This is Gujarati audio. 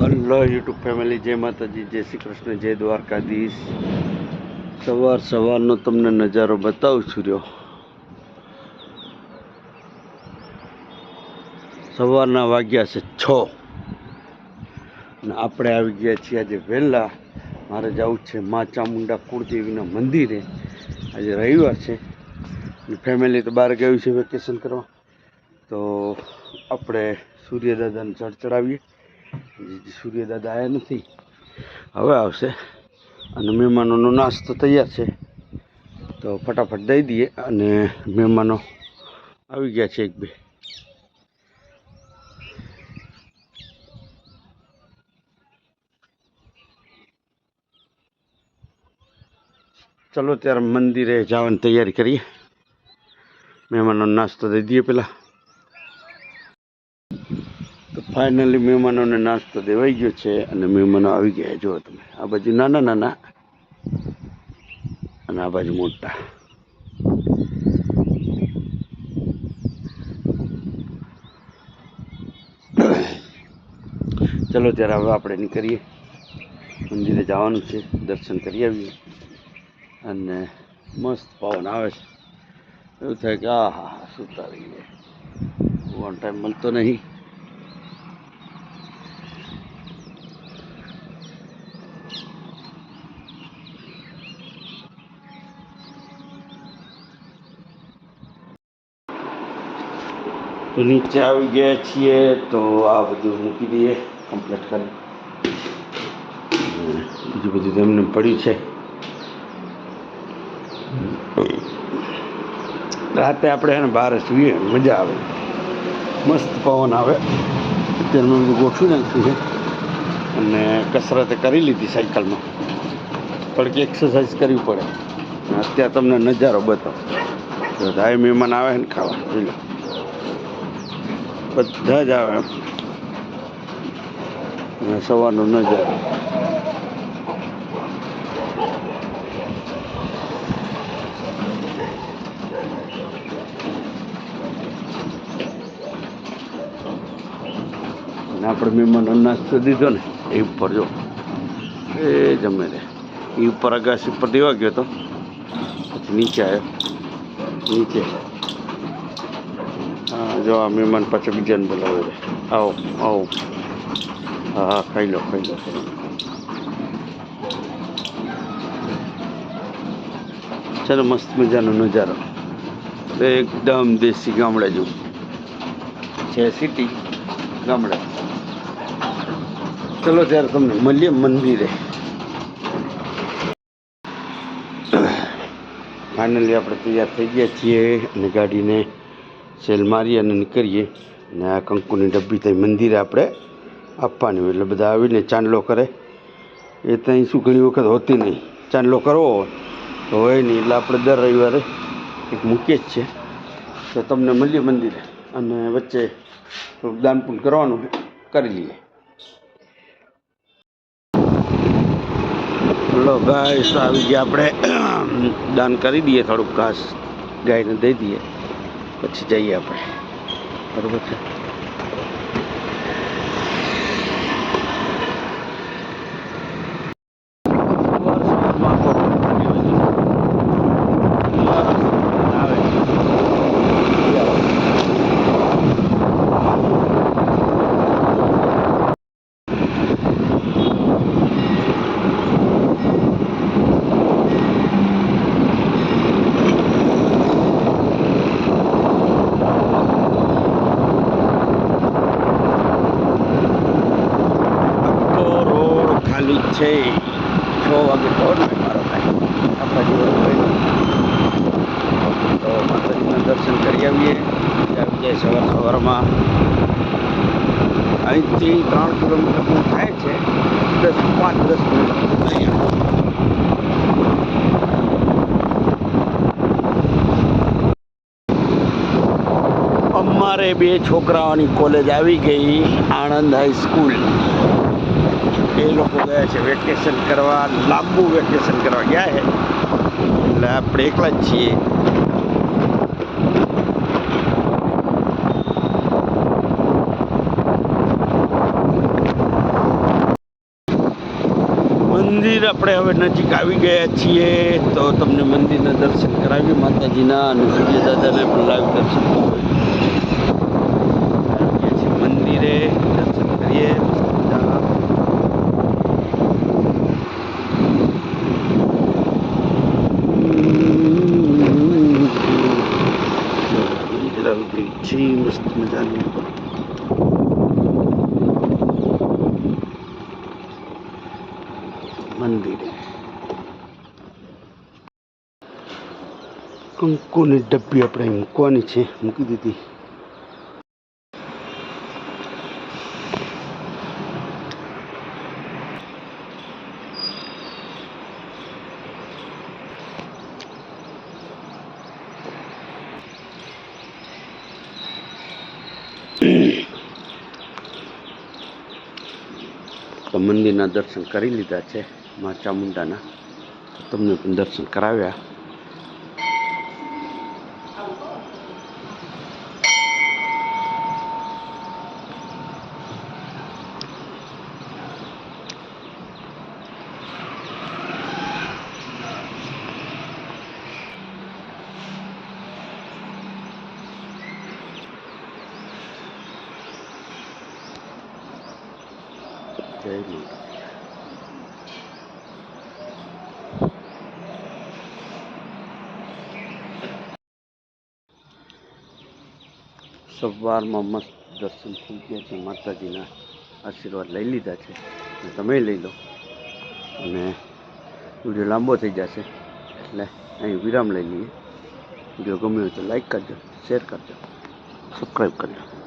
હલો, યુટ્યુબ ફેમિલી, જય માતાજી, જય શ્રી કૃષ્ણ, જય દ્વારકાધીશ. સવાર સવારનો તમને નજારો બતાવું છું રહ્યો. સવારના વાગ્યા છે છ. અને આપણે આવી ગયા છીએ આજે વહેલા. મારે જવું છે મા ચામુંડા કુળદેવીના મંદિરે. આજે રવિવાર છે. ફેમિલી તો બહાર ગયું છે વેકેશન કરવા. તો આપણે સૂર્યદાદાને ચડ ચડાવીએ સૂર્યદાદા આવ્યા નથી. હવે આવશે. અને મહેમાનોનો નાસ્તો તૈયાર છે. તો ફટાફટ દઈ દઈએ અને મહેમાનો આવી ગયા છે એક બે. ચલો ત્યારે મંદિરે જવાની તૈયારી કરીએ. મહેમાનો નાસ્તો દઈ દઈએ પેલા તો ફાઇનલી મહેમાનોને નાસ્તો દેવાઈ ગયો છે અને મહેમાનો આવી ગયા જુઓ તમે, આ બાજુ નાના નાના અને આ બાજુ મોટા. ચલો ત્યારે હવે આપણે નીકળીએ. મંદિરે જવાનું છે, દર્શન કરી આવીએ. અને મસ્ત પવન આવે છે. એવું થાય કે આ હા હા સુતા રહીએ વન ટાઈમ મળતો નહીં. નીચે આવી ગયા છીએ તો આ બધું મૂકી દઈએ કમ્પ્લીટ કરી. બીજું બધું તેમને પડ્યું છે. રાતે આપણે એને બહાર સૂઈએ, મજા આવે. મસ્ત પવન આવે. અત્યારે મેં બધું ગોઠવી નાખ્યું છે. અને કસરતે કરી લીધી સાયકલમાં. થોડીક એક્સરસાઇઝ કરવી પડે. અત્યારે તમને નજારો બતાવો. તો મહેમાન આવે ને ખાવા, જોઈ લો. બધા જ આવે અને સવારનો નજારો અને આપણે મહેમાનો તો દીધો ને, એ ઉપર જો, એ જમે રે એ ઉપર અગાસી ઉપર દેવા ગયો તો, પછી નીચે આવ્યો. નીચે. જો આ મહેમાન પાછો બીજાને બોલાવે છે. આવો આવો. હા હા ખાઈ લો ખાઈ લો. ચાલો મસ્ત મજાનો નજારો. એકદમ દેશી ગામડા જેવું છે સિટી ગામડા. ચલો ત્યારે તમને મળીએ. મંદિરે. ફાઇનલી આપણે તૈયાર થઈ ગયા છીએ અને ગાડીને સેલ મારી અને નીકળીએ. અને આ કંકુની ડબ્બી ત્યાં મંદિરે આપણે આપવાની હોય. એટલે બધા આવીને ચાંદલો કરે. એ ત્યાં શું ઘણી વખત હોતી નહીં. ચાંદલો કરવો તો હોય નહીં. એટલે આપણે દર રવિવારે એક મૂકીએ જ છે તો તમને મળીએ મંદિરે. અને વચ્ચે દાન પુણ્ય કરવાનું કરી લઈએ. ચલો ગાય આવી ગયા આપણે. દાન કરી દઈએ થોડુંક ઘાસ ગાયને દઈ દઈએ. પછી જઈએ આપણે. બરોબર છે? છે છ વાગે ને મારો ભાઈ. આપણા જીવન તો માતાજીના દર્શન કરી આવીએ. આવી જાય સવાર સવારમાં અહીંથી ત્રણ કિલોમીટર થાય છે. દસ, પાંચ, દસ મિનિટ અહીંયા. અમારે બે છોકરાઓની કોલેજ આવી ગઈ, આણંદ હાઈસ્કૂલ એ લોકો ગયા છે વેકેશન કરવા, લાંબુ વેકેશન કરવા ગયા છે. એટલે આપણે એકલા જ છીએ. મંદિર આપણે હવે નજીક આવી ગયા છીએ, તો તમને મંદિરના દર્શન કરાવી માતાજીના અને સૂર્ય દાદાને પણ લાવી દર્શન આવી ગયા છીએ મંદિરે દર્શન કરીએ મસ્ત મજાના. મંદિર આવી ગઈ છે મસ્ત મજાનું મંદિરે. કંકુની ડબ્બી આપણે મૂકવાની છે. મૂકી દીધી. તો મંદિરના દર્શન કરી લીધા છે મા ચામુંડાના. તમને પણ દર્શન કરાવ્યા. જય માતા સવારમાં મસ્ત દર્શન થઈ ગયા છે માતાજીના આશીર્વાદ લઈ લીધા છે અને તમે લઈ લો અને વીડિયો લાંબો થઈ જશે એટલે અહીં વિરામ લઈ લઈએ વીડિયો ગમ્યો હોય તો લાઈક કરજો શેર કરજો સબસ્ક્રાઈબ કરજો